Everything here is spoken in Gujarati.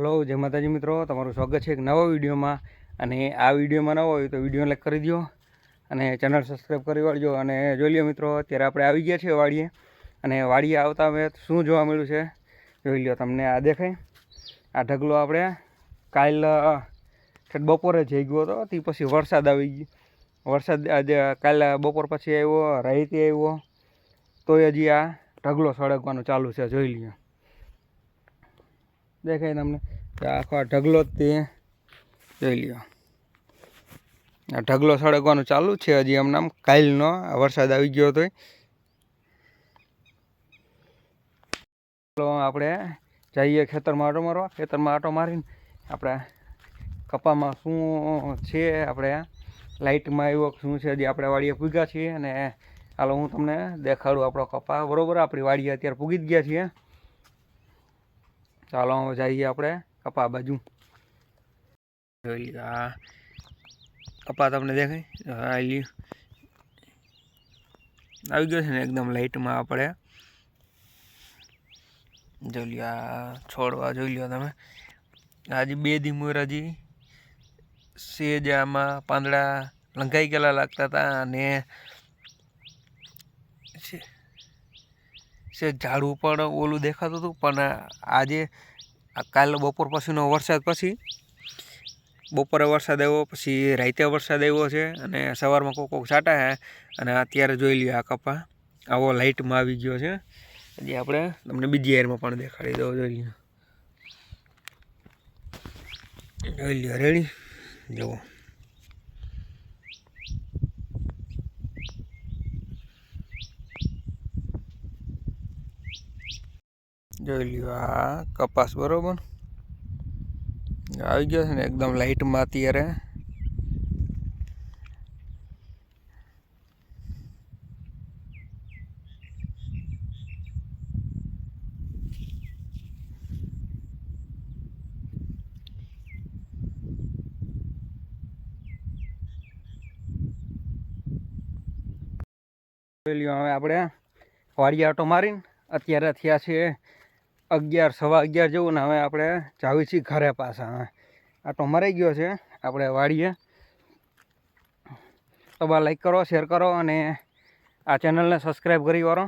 હેલો, જય માતાજી મિત્રો. તમારું સ્વાગત છે એક નવા વિડીયોમાં. અને આ વિડીયોમાં નવો હોય તો વીડિયો લાઈક કરી દો અને ચેનલ સબસ્ક્રાઈબ કરી વાળજો. અને જોઈ લ્યો મિત્રો, અત્યારે આપણે આવી ગયા છીએ વાડીએ. અને વાડીએ આવતા મેં શું જોવા મળ્યું છે? જોઈ લો તમને આ દેખાય. આ ઢગલો આપણે કાલ બપોરે જઈ ગયો હતો. તે પછી વરસાદ આવી ગયો. વરસાદ આજે કાલે બપોર પછી આવ્યો રાહિતી આવ્યો. તોય હજી આ ઢગલો સળગવાનું ચાલુ છે, જોઈ લ્યો. દેખાય તમને. કે આખો આ ઢગલો જ તે જોઈ લ્યો. આ ઢગલો સળગવાનું ચાલુ છે હજી હમણાં કાલનો આ વરસાદ આવી ગયો હતો આપણે જઈએ ખેતરમાં આટો મારવા. ખેતરમાં આટો મારીને આપણે કપામાં શું છે આપણે લાઇટમાં આવ્યો શું છે હજી આપણે વાડીએ પૂગ્યા છીએ અને હાલો હું તમને દેખાડું આપણો કપા. બરોબર, આપણી વાડીએ અત્યારે પૂગી જ ગયા છીએ. ચાલો જઈએ આપણે કપા બાજુ. જોઈ આ કપા તમને દેખાય? આ આવી ગયો છે ને એકદમ લાઇટમાં આપણે. જોઈ લ્યો, આ છોડવા જોઈ લ્યો તમે. આજે બે દી મોર હજી સેજ પાંદડા લંઘાઈ ગયેલા લાગતા હતા અને છે છે ઝાડવું પણ ઓલું દેખાતું હતું, પણ આજે કાલ બપોર પછીનો વરસાદ પછી, બપોરે વરસાદ આવ્યો, પછી રાતે વરસાદ આવ્યો છે, અને સવારમાં કોક કોક છાંટા છે અને અત્યારે જોઈ લ્યો આ કપા, આવો લાઇટમાં આવી ગયો છે. હજી આપણે તમને બીજી એરમાં પણ દેખાડી દઉં, જોઈ લ્યો. જોઈ લ્યો રેડી જુઓ. જોઈ લ્યો આ કપાસ બરોબર. આવી ગયો છે ને એકદમ લાઇટમાં અત્યારે. જોઈ લ્યો હવે આપણે વાડી આટો મારીને અત્યારે થયા છે અગિયાર, સવા અગિયાર જેવું ને હવે આપણે જાવી છીએ ઘરે પાછા હવે આટો મરાઈ ગયો છે. આપણે વાડીએ તો બા લાઈક કરો શેર કરો અને આ ચેનલને સબસ્ક્રાઈબ કરી વાળો.